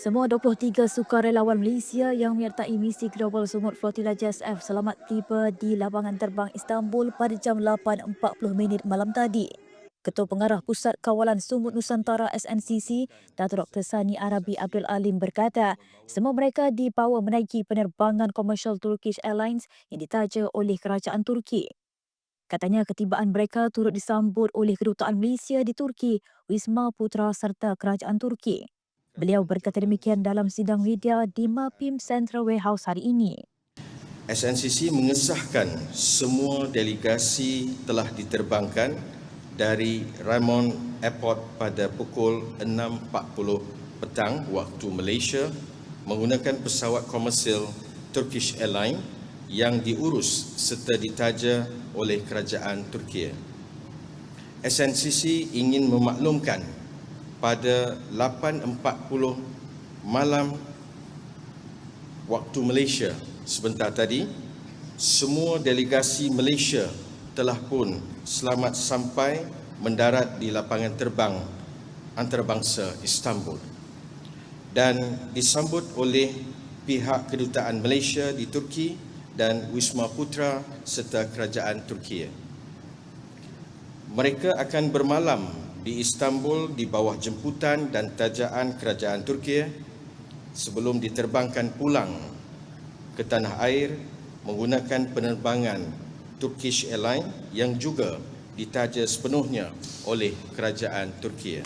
Semua 23 sukarelawan Malaysia yang menyertai misi Global Sumut Flotilla JSF selamat tiba di lapangan terbang Istanbul pada jam 8.40 minit malam tadi. Ketua Pengarah Pusat Kawalan Sumut Nusantara SNCC, Datuk Dr. Sani Arabi Abdul Alim berkata, semua mereka dibawa menaiki penerbangan komersial Turkish Airlines yang ditaja oleh kerajaan Turki. Katanya ketibaan mereka turut disambut oleh kedutaan Malaysia di Turki, Wisma Putra serta kerajaan Turki. Beliau berkata demikian dalam sidang media di Mapim Central Warehouse hari ini. SNCC mengesahkan semua delegasi telah diterbangkan dari Raymond Airport pada pukul 6.40 petang waktu Malaysia menggunakan pesawat komersial Turkish Airlines yang diurus serta ditaja oleh kerajaan Turki. SNCC ingin memaklumkan pada 8.40 malam waktu Malaysia sebentar tadi semua delegasi Malaysia telah pun selamat sampai mendarat di lapangan terbang antarabangsa Istanbul dan disambut oleh pihak kedutaan Malaysia di Turki dan Wisma Putra serta kerajaan Turki. Mereka akan bermalam di Istanbul di bawah jemputan dan tajaan kerajaan Turki sebelum diterbangkan pulang ke tanah air menggunakan penerbangan Turkish Airlines yang juga ditaja sepenuhnya oleh kerajaan Turki.